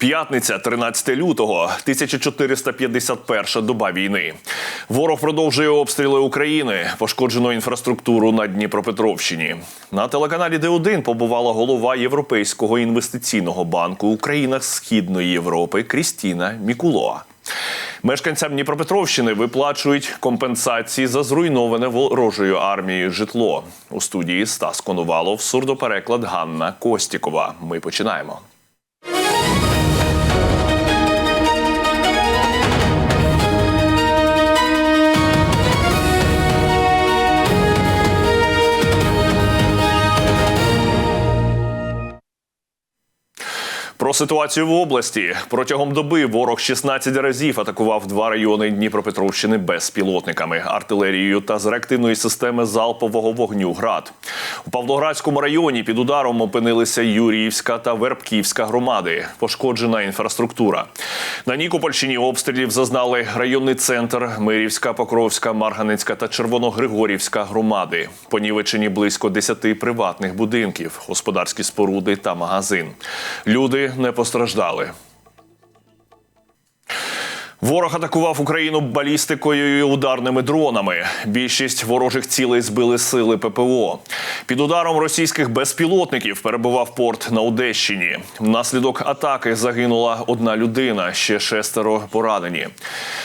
П'ятниця, 13 лютого, 1451 доба війни. Ворог продовжує обстріли України. Пошкоджено інфраструктуру на Дніпропетровщині. На телеканалі Д1 побувала голова Європейського інвестиційного банку у країнах Східної Європи Крістіна Мікулоа. Мешканцям Дніпропетровщини виплачують компенсації за зруйноване ворожою армією житло. У студії Стас Конувалов, сурдопереклад Ганна Костікова. Ми починаємо. Про ситуацію в області протягом доби ворог 16 разів атакував два райони Дніпропетровщини безпілотниками, артилерією та з реактивної системи залпового вогню ГРАД. У Павлоградському районі під ударом опинилися Юріївська та Вербківська громади. Пошкоджена інфраструктура. На Нікопольщині обстрілів зазнали районний центр, Мирівська, Покровська, Марганецька та Червоногригорівська громади. Понівечені близько 10 приватних будинків, господарські споруди та магазин. Люди не постраждали. Ворог атакував Україну балістикою і ударними дронами. Більшість ворожих цілей збили сили ППО. Під ударом російських безпілотників перебував порт на Одещині. Внаслідок атаки загинула одна людина, ще шестеро поранені.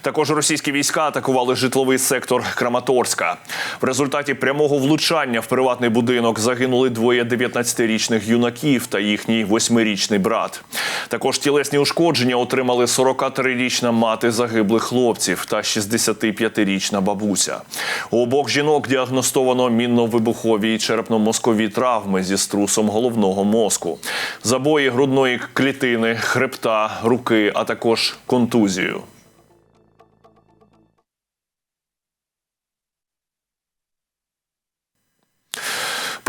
Також російські війська атакували житловий сектор Краматорська. В результаті прямого влучання в приватний будинок загинули двоє 19-річних юнаків та їхній восьмирічний брат. Також тілесні ушкодження отримали 43-річна мати загиблих хлопців та 65-річна бабуся. У обох жінок діагностовано мінно-вибухові і черепно-мозкові травми зі струсом головного мозку, забої грудної клітини, хребта, руки, а також контузію.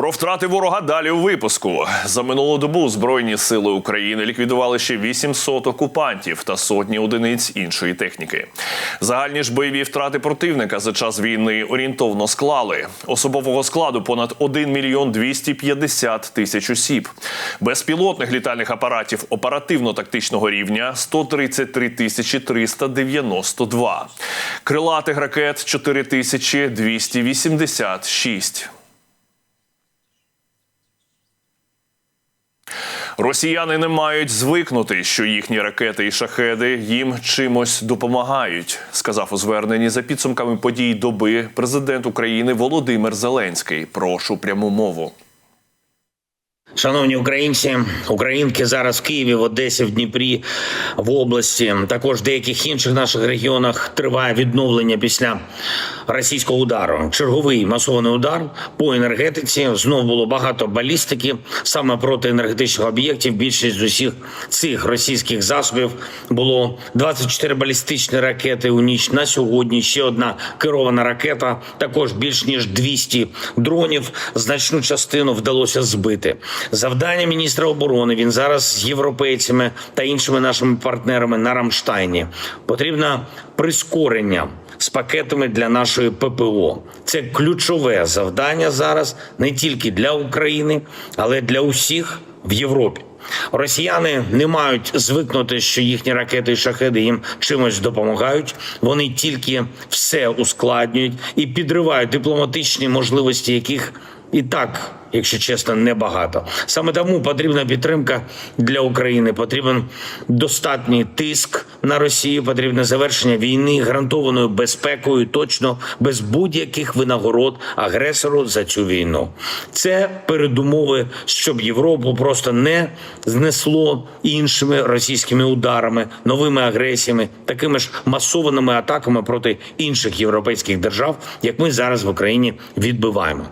Про втрати ворога далі у випуску. За минулу добу Збройні сили України ліквідували ще 800 окупантів та сотні одиниць іншої техніки. Загальні ж бойові втрати противника за час війни орієнтовно склали. Особового складу понад 1 мільйон 250 тисяч осіб. Безпілотних літальних апаратів оперативно-тактичного рівня 133 тисячі 392. Крилатих ракет 4286. Росіяни не мають звикнути, що їхні ракети і шахеди їм чимось допомагають, сказав у зверненні за підсумками подій доби президент України Володимир Зеленський. Прошу пряму мову. Шановні українці, українки зараз в Києві, в Одесі, в Дніпрі, в області, також в деяких інших наших регіонах триває відновлення після російського удару. Черговий масований удар по енергетиці. Знов було багато балістики саме проти енергетичних об'єктів. Більшість з усіх цих російських засобів було 24 балістичні ракети у ніч на сьогодні. Ще одна керована ракета. Також більш ніж 200 дронів. Значну частину вдалося збити. Завдання міністра оборони він зараз з європейцями та іншими нашими партнерами на Рамштайні. Потрібно прискорення з пакетами для нашої ППО. Це ключове завдання зараз не тільки для України, але для усіх в Європі. Росіяни не мають звикнути, що їхні ракети і шахеди їм чимось допомагають. Вони тільки все ускладнюють і підривають дипломатичні можливості, яких і так, якщо чесно, небагато. Саме тому потрібна підтримка для України. Потрібен достатній тиск на Росію. Потрібне завершення війни гарантованою безпекою, точно без будь-яких винагород агресору за цю війну. Це передумови, щоб Європу просто не знесло іншими російськими ударами, новими агресіями, такими ж масованими атаками проти інших європейських держав, як ми зараз в Україні відбиваємо.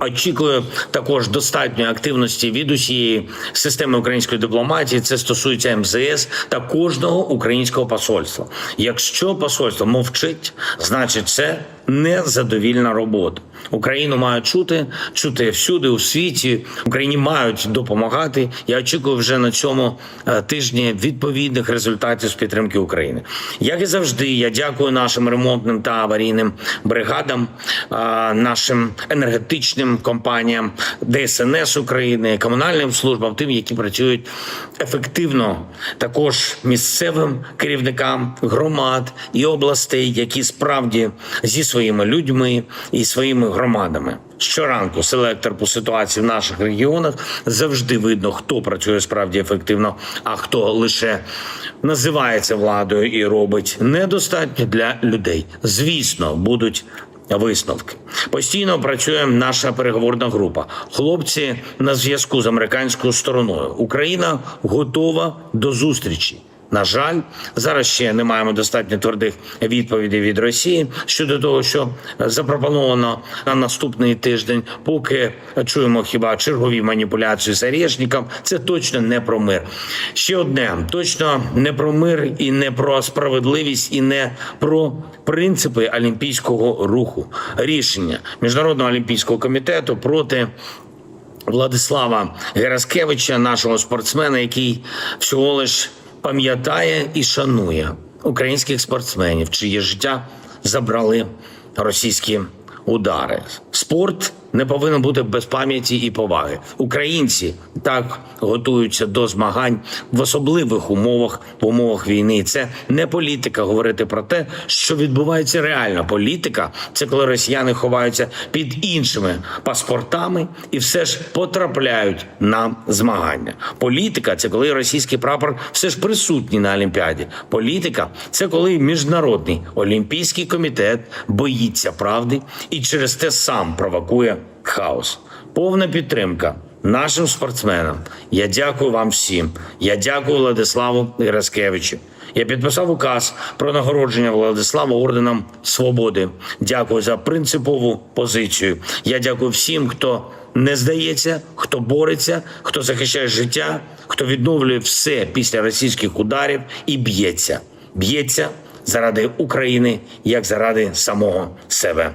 Очікую також достатньої активності від усієї системи української дипломатії. Це стосується МЗС та кожного українського посольства. Якщо посольство мовчить, значить це незадовільна робота. Україну мають чути, чути всюди у світі. Україні мають допомагати. Я очікую вже на цьому е, тижні відповідних результатів з підтримки України. Як і завжди, я дякую нашим ремонтним та аварійним бригадам, е, нашим енергетичним компаніям, ДСНС України, комунальним службам, тим, які працюють ефективно, також місцевим керівникам громад і областей, які справді зі своїми людьми і своїми громадами. Щоранку селектор по ситуації в наших регіонах завжди видно, хто працює справді ефективно, а хто лише називається владою і робить недостатньо для людей. Звісно, будуть висновки. Постійно працює наша переговорна група. Хлопці на зв'язку з американською стороною. Україна готова до зустрічі. На жаль, зараз ще не маємо достатньо твердих відповідей від Росії щодо того, що запропоновано на наступний тиждень. Поки чуємо хіба чергові маніпуляції з Орешником, це точно не про мир. Ще одне точно не про мир і не про справедливість, і не про принципи олімпійського руху. Рішення міжнародного олімпійського комітету проти. Владислава Гераскевича, нашого спортсмена, який всього лиш пам'ятає і шанує українських спортсменів, чиє життя забрали російські удари. Спорт не повинен бути без пам'яті і поваги. Українці так готуються до змагань в особливих умовах, в умовах війни. Це не політика говорити про те, що відбувається реально. Політика це коли росіяни ховаються під іншими паспортами і все ж потрапляють на змагання. Політика це коли російський прапор все ж присутній на Олімпіаді. Політика це коли міжнародний олімпійський комітет боїться правди і через те сам провокує хаос. Повна підтримка нашим спортсменам. Я дякую вам всім. Я дякую Владиславу Гераскевичу. Я підписав указ про нагородження Владислава орденом свободи. Дякую за принципову позицію. Я дякую всім, хто не здається, хто бореться, хто захищає життя, хто відновлює все після російських ударів і б'ється. Б'ється заради України, як заради самого себе.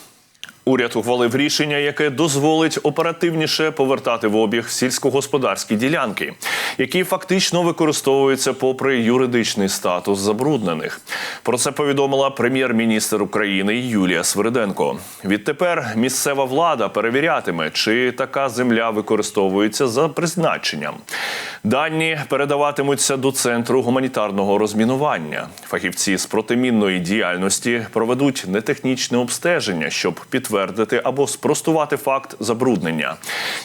Уряд ухвалив рішення, яке дозволить оперативніше повертати в обіг сільськогосподарські ділянки, які фактично використовуються попри юридичний статус забруднених. Про це повідомила прем'єр-міністр України Юлія Свириденко. Відтепер місцева влада перевірятиме, чи така земля використовується за призначенням. Дані передаватимуться до центру гуманітарного розмінування. Фахівці з протимінної діяльності проведуть нетехнічне обстеження, щоб підтвердити або спростувати факт забруднення.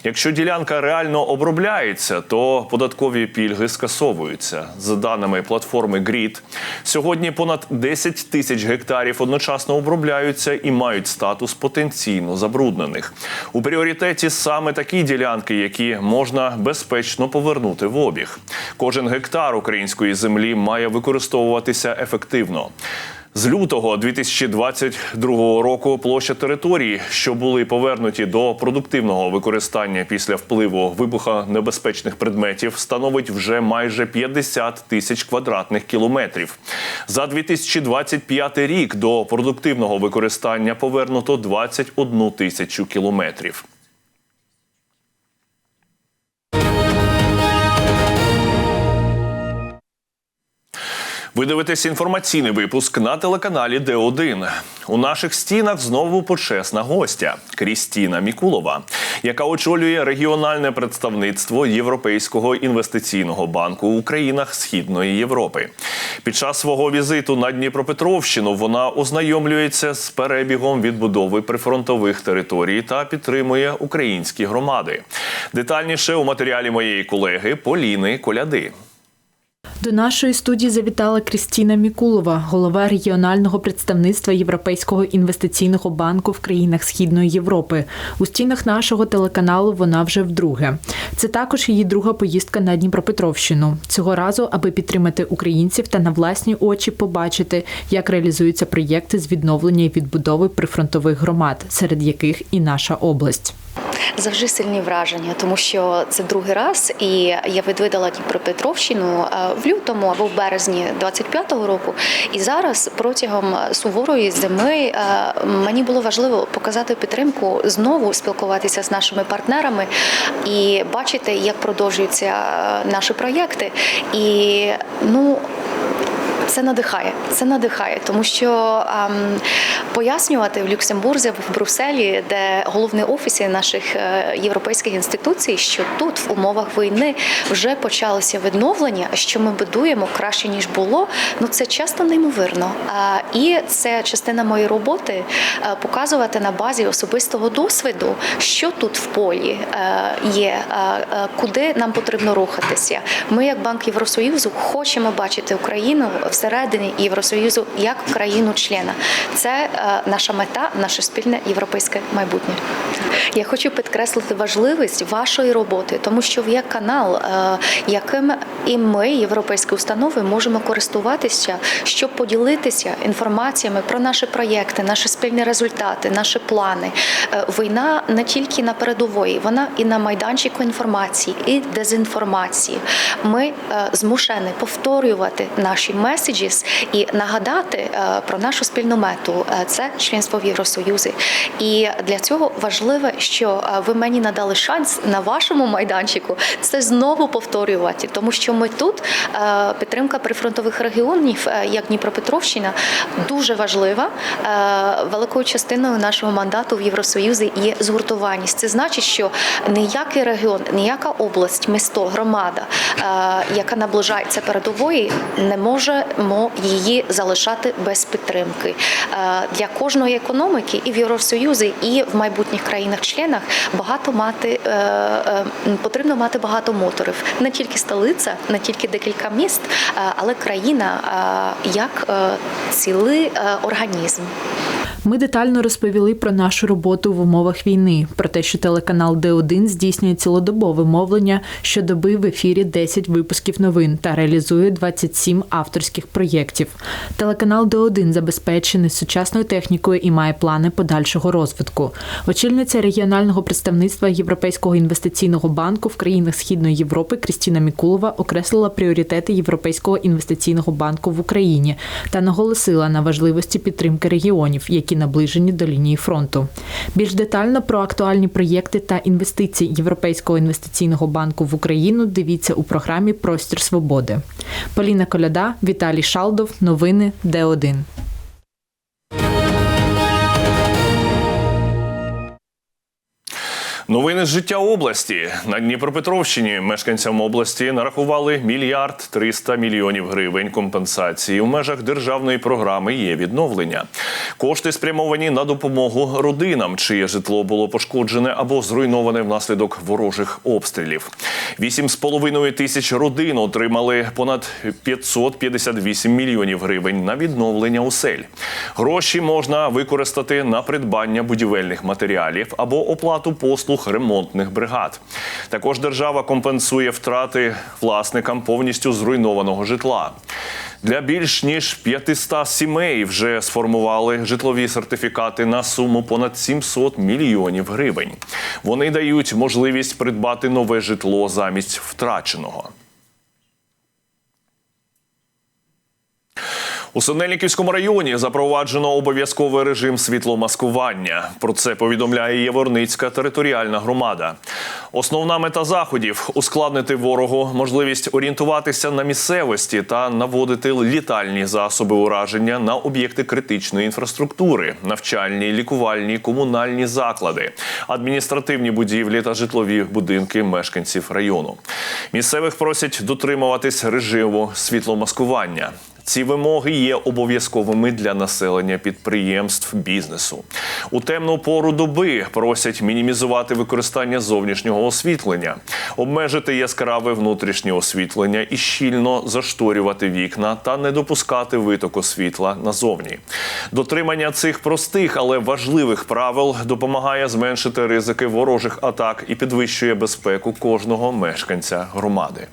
Якщо ділянка реально обробляється, то податкові пільги скасовуються. За даними платформи Grid, сьогодні понад 10 тисяч гектарів одночасно обробляються і мають статус потенційно забруднених. У пріоритеті саме такі ділянки, які можна безпечно повернути в обіг. Кожен гектар української землі має використовуватися ефективно. З лютого 2022 року площа території, що були повернуті до продуктивного використання після впливу вибухонебезпечних предметів, становить вже майже 50 тисяч квадратних кілометрів. За 2025 рік до продуктивного використання повернуто 21 тисячу кілометрів. Ви дивитесь інформаційний випуск на телеканалі Д1. У наших стінах знову почесна гостя Крістіна Мікулова, яка очолює регіональне представництво Європейського інвестиційного банку у країнах Східної Європи. Під час свого візиту на Дніпропетровщину вона ознайомлюється з перебігом відбудови прифронтових територій та підтримує українські громади. Детальніше у матеріалі моєї колеги Поліни Коляди. До нашої студії завітала Крістіна Мікулова, голова регіонального представництва Європейського інвестиційного банку в країнах Східної Європи. У стінах нашого телеканалу вона вже вдруге. Це також її друга поїздка на Дніпропетровщину. Цього разу, аби підтримати українців та на власні очі побачити, як реалізуються проєкти з відновлення і відбудови прифронтових громад, серед яких і наша область. Завжди сильні враження, тому що це другий раз, і я відвідала Дніпропетровщину е, в лютому або в березні 25-го року. І зараз протягом суворої зими е, мені було важливо показати підтримку, знову спілкуватися з нашими партнерами і бачити, як продовжуються е, наші проєкти. І ну. Це надихає, це надихає, тому що ем, пояснювати в Люксембурзі, в Брюсселі, де головні офіси наших е, європейських інституцій, що тут в умовах війни вже почалося відновлення, що ми будуємо краще ніж було. Ну це часто неймовірно. І це частина моєї роботи е, показувати на базі особистого досвіду, що тут в полі е, є, куди нам потрібно рухатися. Ми, як Банк Євросоюзу, хочемо бачити Україну всередині Євросоюзу як країну-члена. Це е, наша мета, наше спільне європейське майбутнє. Я хочу підкреслити важливість вашої роботи, тому що є канал, е, яким і ми, європейські установи, можемо користуватися, щоб поділитися інформаціями про наші проєкти, наші спільні результати, наші плани. Е, Війна не тільки на передової, вона і на майданчику інформації, і дезінформації. Ми е, змушені повторювати наші меседжіс і нагадати про нашу спільну мету це членство в Євросоюзі. І для цього важливо, що е, ви мені надали шанс на вашому майданчику це знову повторювати, тому що ми тут е, підтримка прифронтових регіонів, е, як Дніпропетровщина, дуже важлива. Великою частиною нашого мандату в Євросоюзі є згуртованість. Це значить, що ніякий регіон, ніяка область, місто, громада, яка наближається передової, не можемо її залишати без підтримки. Для кожної економіки і в Євросоюзі, і в майбутніх країнах-членах багато мати е, е, потрібно мати багато моторів. Не тільки столиця, не тільки декілька міст, е, але країна як цілий організм. Ми детально розповіли про нашу роботу в умовах війни, про те, що телеканал Д1 здійснює цілодобове мовлення щодоби в ефірі 10 випусків новин та реалізує 27 авторських проєктів. Телеканал Д1 забезпечений сучасною технікою і має плани подальшого розвитку. Очільниця регіонального представництва Європейського інвестиційного банку в країнах Східної Європи Крістіна Мікулова окреслила пріоритети Європейського інвестиційного банку в Україні та наголосила на важливості підтримки регіонів, які наближені до лінії фронту. Більш детально про актуальні проєкти та інвестиції Європейського інвестиційного банку в Україну дивіться у програмі Простір свободи. Поліна Коляда, Віталій Шалдов. Новини Д1. Новини з життя області на Дніпропетровщині мешканцям області нарахували мільярд 300 мільйонів гривень компенсації у межах державної програми є відновлення. Кошти спрямовані на допомогу родинам, чиє житло було пошкоджене або зруйноване внаслідок ворожих обстрілів. 8,5 тисяч родин отримали понад 558 мільйонів гривень на відновлення осель. Гроші можна використати на придбання будівельних матеріалів або оплату послуг ремонтних бригад. Також держава компенсує втрати власникам повністю зруйнованого житла. Для більш ніж 500 сімей вже сформували житлові сертифікати на суму понад 700 мільйонів гривень. Вони дають можливість придбати нове житло замість втраченого. У Синельниківському районі запроваджено обов'язковий режим світломаскування. Про це повідомляє Єворницька територіальна громада. Основна мета заходів ускладнити ворогу можливість орієнтуватися на місцевості та наводити літальні засоби ураження на об'єкти критичної інфраструктури, навчальні, лікувальні, комунальні заклади, адміністративні будівлі та житлові будинки мешканців району. Місцевих просять дотримуватись режиму світломаскування. Ці вимоги є обов'язковими для населення підприємств бізнесу. У темну пору доби просять мінімізувати використання зовнішнього освітлення, обмежити яскраве внутрішнє освітлення і щільно зашторювати вікна та не допускати витоку світла назовні. Дотримання цих простих, але важливих правил допомагає зменшити ризики ворожих атак і підвищує безпеку кожного мешканця громади.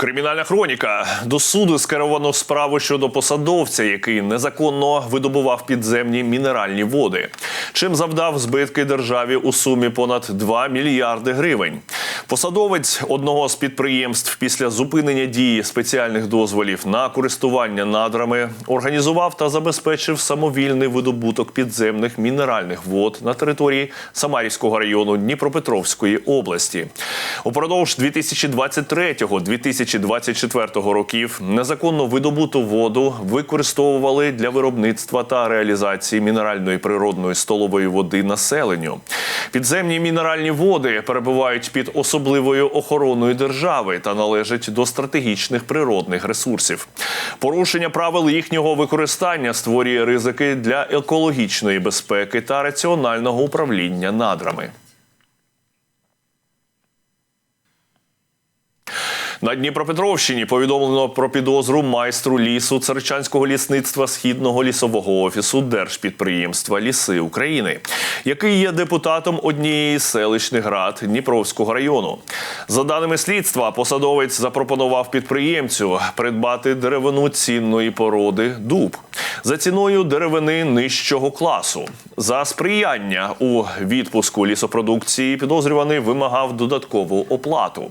Кримінальна хроніка до суду скеровано справу щодо посадовця, який незаконно видобував підземні мінеральні води, чим завдав збитки державі у сумі понад 2 мільярди гривень. Посадовець одного з підприємств після зупинення дії спеціальних дозволів на користування надрами організував та забезпечив самовільний видобуток підземних мінеральних вод на території Самарівського району Дніпропетровської області. Упродовж 2023-2024 років незаконно видобуту воду використовували для виробництва та реалізації мінеральної природної столової води населенню. Підземні мінеральні води перебувають під особливою охороною держави та належать до стратегічних природних ресурсів. Порушення правил їхнього використання створює ризики для екологічної безпеки та раціонального управління надрами. На Дніпропетровщині повідомлено про підозру майстру лісу Царичанського лісництва східного лісового офісу держпідприємства Ліси України, який є депутатом однієї з селищних рад Дніпровського району. За даними слідства, посадовець запропонував підприємцю придбати деревину цінної породи дуб за ціною деревини нижчого класу. За сприяння у відпуску лісопродукції підозрюваний вимагав додаткову оплату.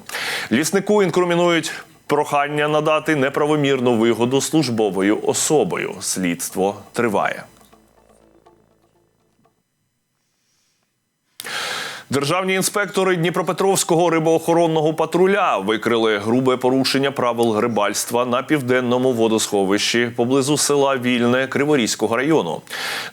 Ліснику інкримінують прохання надати неправомірну вигоду службовою особою. Слідство триває. Державні інспектори Дніпропетровського рибоохоронного патруля викрили грубе порушення правил рибальства на південному водосховищі поблизу села Вільне Криворізького району.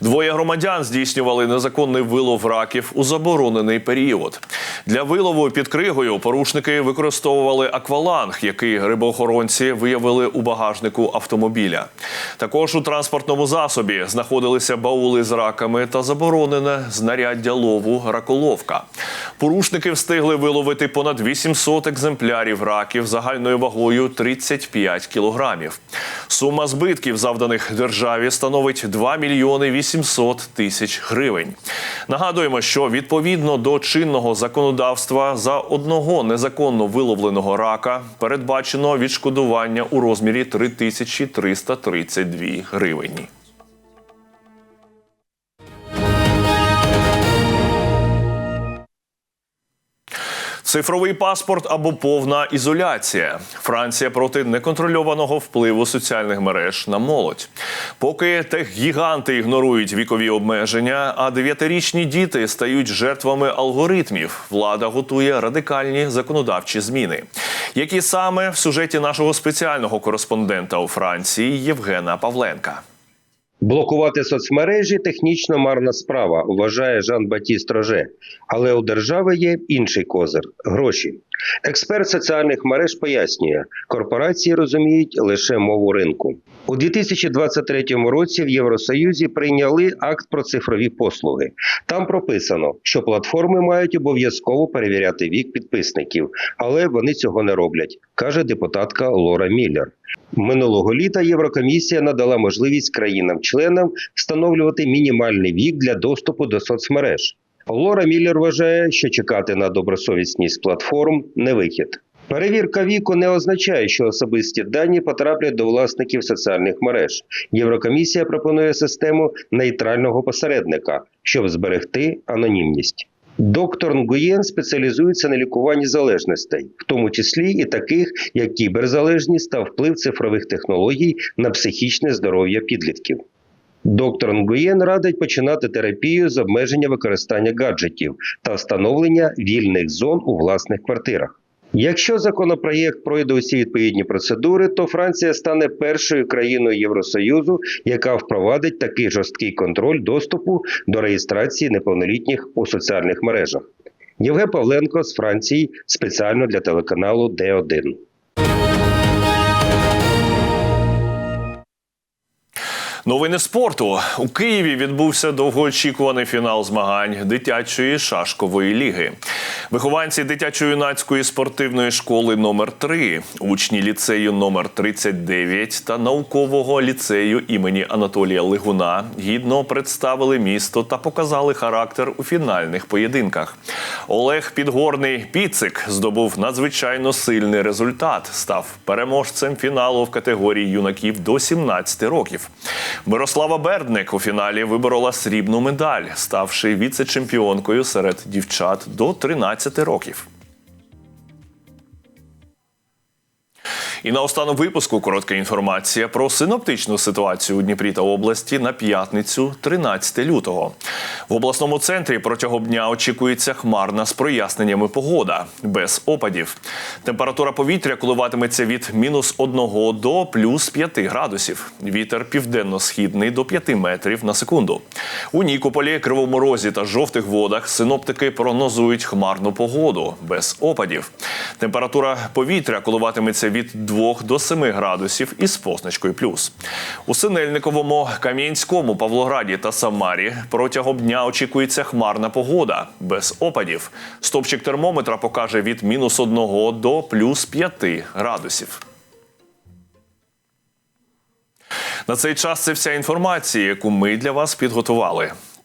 Двоє громадян здійснювали незаконний вилов раків у заборонений період. Для вилову під кригою порушники використовували акваланг, який рибоохоронці виявили у багажнику автомобіля. Також у транспортному засобі знаходилися баули з раками та заборонене знаряддя лову раколовка. Порушники встигли виловити понад 800 екземплярів раків загальною вагою 35 кілограмів. Сума збитків, завданих державі, становить 2 мільйони 800 тисяч гривень. Нагадуємо, що відповідно до чинного законодавства за одного незаконно виловленого рака передбачено відшкодування у розмірі 3332 гривені. Цифровий паспорт або повна ізоляція. Франція проти неконтрольованого впливу соціальних мереж на молодь. Поки техгіганти ігнорують вікові обмеження, а дев'ятирічні діти стають жертвами алгоритмів. Влада готує радикальні законодавчі зміни. Які саме в сюжеті нашого спеціального кореспондента у Франції Євгена Павленка. Блокувати соцмережі технічно марна справа, вважає Жан Батіст Роже. Але у держави є інший козир гроші. Експерт соціальних мереж пояснює, корпорації розуміють лише мову ринку. У 2023 році в Євросоюзі прийняли акт про цифрові послуги. Там прописано, що платформи мають обов'язково перевіряти вік підписників, але вони цього не роблять, каже депутатка Лора Міллер. Минулого літа Єврокомісія надала можливість країнам-членам встановлювати мінімальний вік для доступу до соцмереж. Лора Міллер вважає, що чекати на добросовісність платформ не вихід. Перевірка віку не означає, що особисті дані потраплять до власників соціальних мереж. Єврокомісія пропонує систему нейтрального посередника, щоб зберегти анонімність. Доктор Нгуєн спеціалізується на лікуванні залежностей, в тому числі і таких, як кіберзалежність та вплив цифрових технологій на психічне здоров'я підлітків. Доктор Нгуєн радить починати терапію з обмеження використання гаджетів та встановлення вільних зон у власних квартирах. Якщо законопроєкт пройде усі відповідні процедури, то Франція стане першою країною Євросоюзу, яка впровадить такий жорсткий контроль доступу до реєстрації неповнолітніх у соціальних мережах. Євген Павленко з Франції спеціально для телеканалу Д1. Новини спорту у Києві відбувся довгоочікуваний фінал змагань дитячої шашкової ліги. Вихованці дитячо-юнацької спортивної школи номер 3 учні ліцею номер 39 та наукового ліцею імені Анатолія Лигуна гідно представили місто та показали характер у фінальних поєдинках. Олег Підгорний Піцик здобув надзвичайно сильний результат. Став переможцем фіналу в категорії юнаків до 17 років. Мирослава Бердник у фіналі виборола срібну медаль, ставши віце-чемпіонкою серед дівчат до 13 років. І на наостанок випуску коротка інформація про синоптичну ситуацію у Дніпрі та області на п'ятницю, 13 лютого. В обласному центрі протягом дня очікується хмарна з проясненнями погода без опадів. Температура повітря коливатиметься від мінус 1 до плюс 5 градусів. Вітер південно-східний до 5 метрів на секунду. У Нікополі, Кривому Розі та жовтих водах синоптики прогнозують хмарну погоду без опадів. Температура повітря коливатиметься від 2 до 7 градусів із позначкою плюс. У Синельниковому, Кам'янському, Павлограді та Самарі протягом дня очікується хмарна погода без опадів. Стопчик термометра покаже від мінус 1 до плюс 5 градусів. На цей час це вся інформація, яку ми для вас підготували.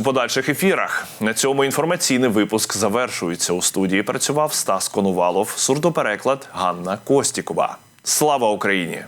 у подальших ефірах. На цьому інформаційний випуск завершується. У студії працював Стас Конувалов, сурдопереклад Ганна Костікова. Слава Україні!